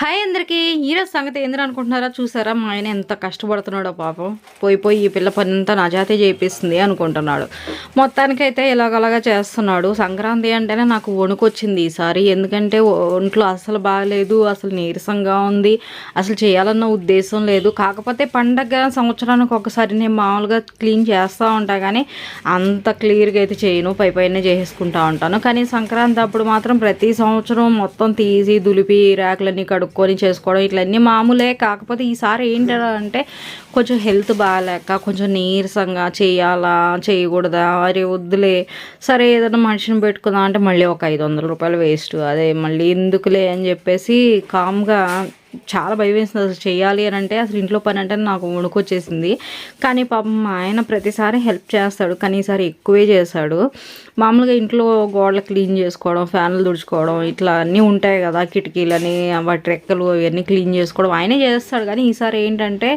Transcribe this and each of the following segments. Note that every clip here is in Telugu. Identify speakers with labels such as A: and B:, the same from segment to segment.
A: హాయ్ అందరికీ. ఈరోజు సంగతి ఏంద్ర అనుకుంటున్నారా? చూసారా? మా ఆయన ఎంత కష్టపడుతున్నాడో పాపం. పోయి పోయి ఈ పిల్ల పని అంతా నా జాతే చేపిస్తుంది అనుకుంటున్నాడు. మొత్తానికైతే ఇలాగలాగా చేస్తున్నాడు. సంక్రాంతి అంటేనే నాకు వణుకొచ్చింది ఈసారి. ఎందుకంటే ఒంట్లో అసలు బాగాలేదు అసలు నీరసంగా ఉంది అసలు చేయాలన్న ఉద్దేశం లేదు. కాకపోతే పండగ సంవత్సరానికి ఒకసారి నేను మామూలుగా క్లీన్ చేస్తూ ఉంటా కానీ అంత క్లియర్గా అయితే చేయను. పై పైన చేసేసుకుంటా ఉంటాను. కానీ సంక్రాంతి అప్పుడు మాత్రం ప్రతి సంవత్సరం మొత్తం తీసి దులిపి ర్యాకులన్నీ కడుక్కొని చేసుకోవడం ఇట్లన్నీ మామూలే. కాకపోతే ఈసారి ఏంటంటే కొంచెం హెల్త్ బాగాలేక కొంచెం నీరసంగా చేయాలా చేయకూడదా? అరే వద్దులే. సరే ఏదైనా మనిషిని పెట్టుకుందాం అంటే మళ్ళీ ఒక ఐదు వందల రూపాయలు వేస్ట్. అదే మళ్ళీ ఎందుకులే అని చెప్పేసి కామ్గా చాలా భయం వేసింది. అసలు చేయాలి అని అంటే అసలు ఇంట్లో పని అంటే నాకు వణుకొచ్చేసింది. కానీ పాపం మా ఆయన ప్రతిసారి హెల్ప్ చేస్తాడు. కానీ ఈసారి ఎక్కువే చేశాడు మామూలుగా ఇంట్లో గోడలు క్లీన్ చేసుకోవడం ఫ్యాన్లు తుడుచుకోవడం ఇట్లా అన్నీ ఉంటాయి కదా. కిటికీలని వాటి రెక్కలు అవన్నీ క్లీన్ చేసుకోవడం ఆయనే చేస్తాడు. కానీ ఈసారి ఏంటంటే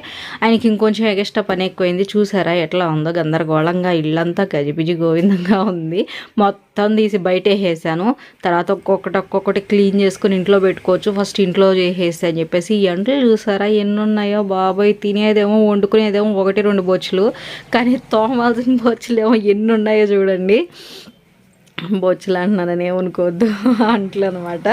A: ఆయనకి ఇంకొంచెం ఎగస్ట్రా పని ఎక్కువైంది. చూసారా ఎట్లా ఉందో? గందరగోళంగా ఇల్లంతా గజిబిజి గోవిందంగా ఉంది. మొత్తం తీసి బయట వేసేసాను తర్వాత ఒక్కొక్కటి ఒక్కొక్కటి క్లీన్ చేసుకుని ఇంట్లో పెట్టుకోవచ్చు. ఫస్ట్ ఇంట్లో చేసేస్తే అని చెప్పేసి ఈ అంట్లు చూసారా? ఎన్ని ఉన్నాయో బాబాయ్! తినేదేమో వండుకునేదేమో ఒకటి రెండు బొచ్చులు. కానీ తోమాల్సిన బొచ్చులు ఏమో ఎన్ని ఉన్నాయో చూడండి. బొచ్చులు అంటున్నానని ఏమనుకోవద్దు. అంట్లు అనమాట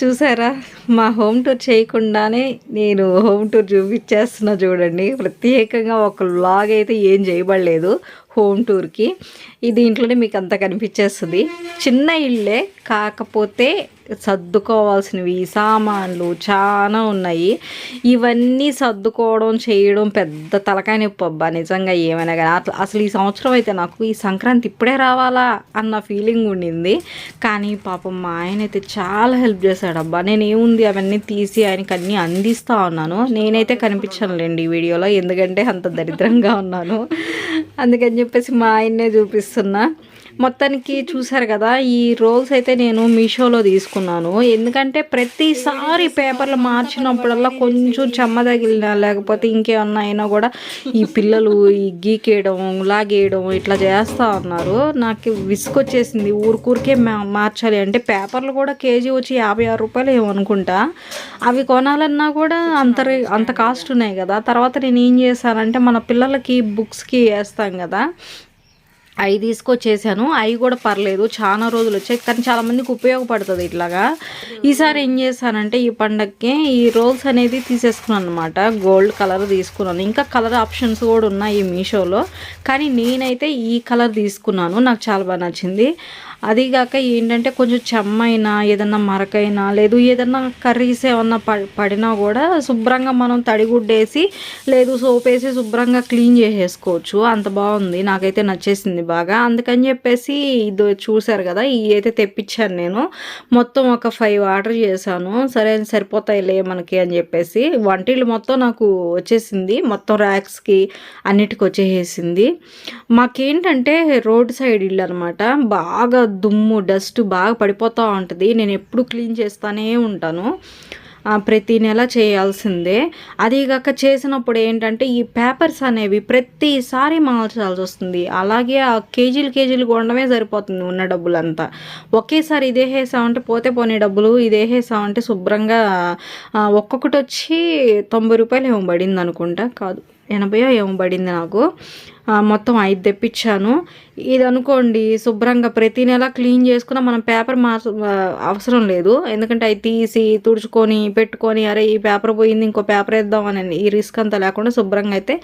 A: చూసారా? మా హోమ్ టూర్ చేయకుండానే నేను హోమ్ టూర్ చూపించేస్తున్నా చూడండి. ప్రత్యేకంగా ఒక లాగ్ అయితే ఏం చేయబడలేదు. హోమ్ టూర్కి. ఈ దీంట్లోనే మీకు అంతా కనిపించేస్తుంది. చిన్న ఇల్లే కాకపోతే సర్దుకోవాల్సినవి సామాన్లు చాలా ఉన్నాయి. ఇవన్నీ సర్దుకోవడం చేయడం పెద్ద తలకాయ నొప్పి అబ్బా నిజంగా ఏమైనా కానీ. అట్లా అసలు ఈ సంవత్సరం అయితే నాకు ఈ సంక్రాంతి ఇప్పుడే రావాలా అన్న ఫీలింగ్ ఉండింది. కానీ పాపం మా ఆయన అయితే చాలా హెల్ప్ చేశాడు అబ్బా. నేను ఏముంది అవన్నీ తీసి ఆయనకి అన్నీ అందిస్తూ ఉన్నాను. నేనైతే కనిపించనులేండి ఈ వీడియోలో ఎందుకంటే అంత దరిద్రంగా ఉన్నాను. అందుకని చెప్పేసి మా ఆయన్నే చూపిస్తున్నా. మొత్తానికి చూసారు కదా ఈ రోల్స్ అయితే నేను మీషోలో తీసుకున్నాను. ఎందుకంటే ప్రతిసారి పేపర్లు మార్చినప్పుడల్లా కొంచెం చెమ్మ తగిలిన లేకపోతే ఇంకేమన్నా అయినా కూడా ఈ పిల్లలు ఈ గీకేయడం లాగేయడం ఇట్లా చేస్తూ ఉన్నారు. నాకు విసుకొచ్చేసింది ఊరికూరికే మార్చాలి అంటే పేపర్లు కూడా కేజీ వచ్చి యాభై ఆరు రూపాయలు ఏమనుకుంటా అవి కొనాలన్నా కూడా అంత అంత కాస్ట్ ఉన్నాయి కదా. తర్వాత నేను ఏం చేశానంటే మన పిల్లలకి బుక్స్కి వేస్తాం కదా అవి తీసుకొచ్చేసాను. అవి కూడా పర్లేదు. చాలా రోజులు వచ్చాయి. కానీ చాలామందికి ఉపయోగపడుతుంది ఇట్లాగా. ఈసారి ఏం చేశానంటే ఈ పండగకి ఈ రోల్స్ అనేది తీసేసుకున్నాను అనమాట గోల్డ్ కలర్ తీసుకున్నాను. ఇంకా కలర్ ఆప్షన్స్ కూడా ఉన్నాయి మీషోలో. కానీ నేనైతే ఈ కలర్ తీసుకున్నాను. నాకు చాలా బాగా నచ్చింది. అదిగాక ఏంటంటే కొంచెం చెమ్మైనా ఏదన్నా మరకైనా లేదు ఏదన్నా కర్రీస్ ఏమన్నా పడినా కూడా శుభ్రంగా మనం తడిగుడ్డేసి లేదు సోప్ వేసి శుభ్రంగా క్లీన్ చేసేసుకోవచ్చు. అంత బాగుంది. నాకైతే నచ్చేసింది బాగా. అందుకని చెప్పేసి ఇది చూసారు కదా ఇవి అయితే తెప్పించాను నేను. మొత్తం ఒక ఫైవ్ ఆర్డర్ చేశాను. సరే సరిపోతాయిలే మనకి అని చెప్పేసి. వంటిళ్ళు మొత్తం నాకు వచ్చేసింది. మొత్తం ర్యాక్స్కి అన్నిటికి వచ్చేసింది మాకేంటంటే రోడ్ సైడ్ ఇల్లు అనమాట బాగా దుమ్ము డస్ట్ బాగా పడిపోతూ ఉంటుంది. నేను ఎప్పుడు క్లీన్ చేస్తూనే ఉంటాను. ప్రతి నెల చేయాల్సిందే. అదిగాక చేసినప్పుడు ఏంటంటే ఈ పేపర్స్ అనేవి ప్రతిసారి మార్చాల్సి వస్తుంది. అలాగే ఆ కేజీలు కేజీలు కొనడమే సరిపోతుంది ఉన్న డబ్బులంతా. ఒకేసారి ఇదే వేసామంటే పోతే పోనీ డబ్బులు ఇదే వేసామంటే శుభ్రంగా ఒక్కొక్కటి వచ్చి తొంభై రూపాయలు ఏమో పడింది అనుకుంటా కాదు. ఎనభయో ఏమో పడింది నాకు. మొత్తం ఐదు తెప్పించాను. ఇది అనుకోండి శుభ్రంగా ప్రతి నెల క్లీన్ చేసుకున్న మనం పేపర్ మార్చ అవసరం లేదు. ఎందుకంటే అవి తీసి తుడుచుకొని పెట్టుకొని అరే ఈ పేపర్ పోయింది ఇంకో పేపర్ వేద్దాం అని ఈ రిస్క్ అంతా లేకుండా శుభ్రంగా అయితే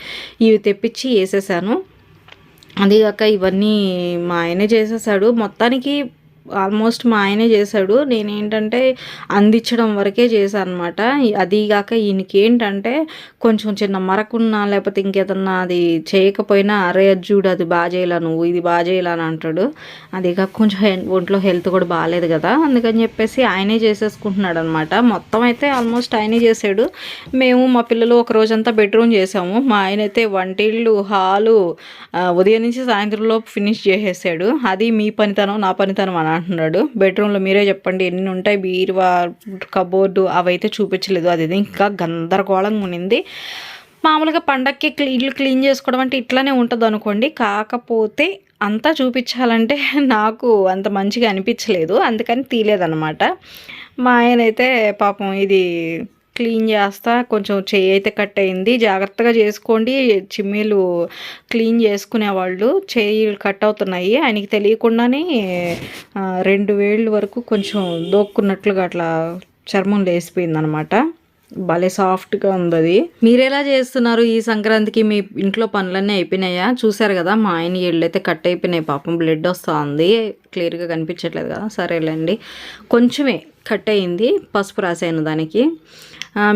A: ఇవి తెప్పించి వేసేసాను. అదిగాక ఇవన్నీ మా ఆయనే చేసేసాడు. మొత్తానికి ఆల్మోస్ట్ మా ఆయనే చేశాడు. నేనేంటంటే అందించడం వరకే చేశాను అనమాట అదిగాక ఈయనకేంటంటే కొంచెం చిన్న మరకున్నా లేకపోతే ఇంకేదన్నా అది చేయకపోయినా అరే చూడు అది బాగా చేయాల నువ్వు ఇది బాగా చేయాలని అంటాడు. అదిగాక కొంచెం ఒంట్లో హెల్త్ కూడా బాగాలేదు కదా. అందుకని చెప్పేసి ఆయనే చేసేసుకుంటున్నాడు అనమాట మొత్తం అయితే ఆల్మోస్ట్ ఆయనే చేసాడు మేము మా పిల్లలు ఒక రోజంతా బెడ్రూమ్ చేసాము మా ఆయన అయితే వంటిళ్ళు హాలు ఉదయం నుంచి సాయంత్రంలో ఫినిష్ చేసేసాడు. అది మీ పనితనం నా పనితనం అని అంటున్నాడు. బెడ్రూమ్లో మీరే చెప్పండి ఎన్ని ఉంటాయి? బీరువా కబోర్డు అవైతే చూపించలేదు. అది ఇంకా గందరగోళంగా ఉన్నింది. మామూలుగా పండక్కి ఇల్లు క్లీన్ చేసుకోవడం అంటే ఇట్లానే ఉంటుంది అనుకోండి కాకపోతే అంతా చూపించాలంటే నాకు అంత మంచిగా అనిపించలేదు. అందుకని తీయలేదన్నమాట. మా ఆయన అయితే పాపం ఇది క్లీన్ చేస్తా కొంచెం చెయ్యి అయితే కట్ అయింది. జాగ్రత్తగా చేసుకోండి. చిమ్మీలు క్లీన్ చేసుకునే వాళ్ళు కట్ అవుతున్నాయి. ఆయనకి తెలియకుండానే రెండు వేళ్ళు వరకు కొంచెం దోక్కున్నట్లుగా అట్లా చర్మం లేసిపోయింది అనమాట భలే సాఫ్ట్గా ఉంది అది మీరు ఎలా చేస్తున్నారు ఈ సంక్రాంతికి? మీ ఇంట్లో పనులన్నీ అయిపోయినాయా? చూసారు కదా మా ఆయన ఏళ్ళు అయితే కట్ అయిపోయినాయి. పాపం బ్లడ్ వస్తుంది. క్లియర్గా కనిపించట్లేదు కదా. సరేలేండి. కొంచెమే కట్ అయింది. పసుపు రాసాను దానికి.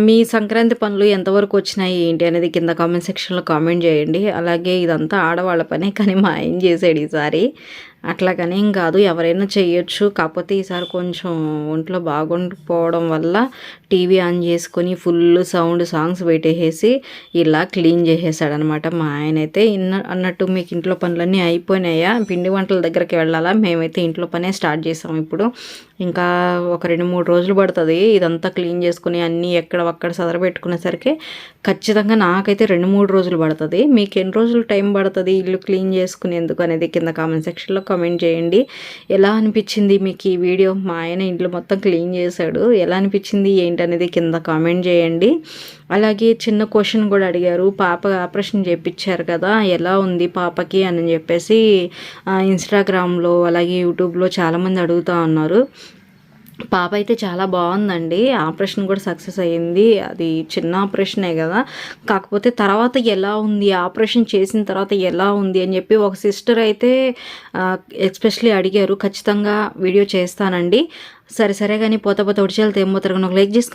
A: మీ సంక్రాంతి పనులు ఎంతవరకు వచ్చినాయి ఏంటి అనేది కింద కామెంట్ సెక్షన్లో కామెంట్ చేయండి. అలాగే ఇదంతా ఆడవాళ్ళ పనే కానీ మా ఆయన చేసాడు ఈసారి. అట్లా కానీ ఏం కాదు ఎవరైనా చేయొచ్చు. కాకపోతే ఈసారి కొంచెం ఒంట్లో బాగుండిపోవడం వల్ల టీవీ ఆన్ చేసుకొని ఫుల్ సౌండ్ సాంగ్స్ పెట్టేసి ఇలా క్లీన్ చేసేసాడనమాట మా ఆయన అయితే ఇన్న అన్నట్టు మీకు ఇంట్లో పనులన్నీ అయిపోయినాయా? పిండి వంటల దగ్గరికి వెళ్ళాలా? మేమైతే ఇంట్లో పనే స్టార్ట్ చేసాం ఇప్పుడు. ఇంకా ఒక రెండు మూడు రోజులు పడుతుంది. ఇదంతా క్లీన్ చేసుకుని అన్నీ ఎక్కడ ఒక్కడ సదర పెట్టుకునేసరికి ఖచ్చితంగా నాకైతే రెండు మూడు రోజులు పడుతుంది. మీకు ఎన్ని రోజులు టైం పడుతుంది ఇల్లు క్లీన్ చేసుకునేందుకు అనేది కింద కామెంట్ సెక్షన్లో కామెంట్ చేయండి. ఎలా అనిపించింది మీకు ఈ వీడియో? మా ఆయన ఇంట్లో మొత్తం క్లీన్ చేశాడు. ఎలా అనిపించింది? ఏంటి అనేది కింద కామెంట్ చేయండి. అలాగే చిన్న క్వశ్చన్ కూడా అడిగారు. పాప ఆపరేషన్ చేయించారు కదా ఎలా ఉంది పాపకి అని చెప్పేసి ఇన్స్టాగ్రామ్లో అలాగే యూట్యూబ్లో చాలామంది అడుగుతూ ఉన్నారు. పాప అయితే చాలా బాగుందండి. ఆపరేషన్ కూడా సక్సెస్ అయ్యింది. అది చిన్న ఆపరేషనే కదా. కాకపోతే తర్వాత ఎలా ఉంది? ఆపరేషన్ చేసిన తర్వాత ఎలా ఉంది? అని చెప్పి ఒక సిస్టర్ అయితే ఎస్పెషలీ అడిగారు. ఖచ్చితంగా వీడియో చేస్తానండి. సరే సరే కానీ పోత పోత ఉడిచేళ్ళతో ఏం పోతారు కానీ ఒక లైక్ చేసుకో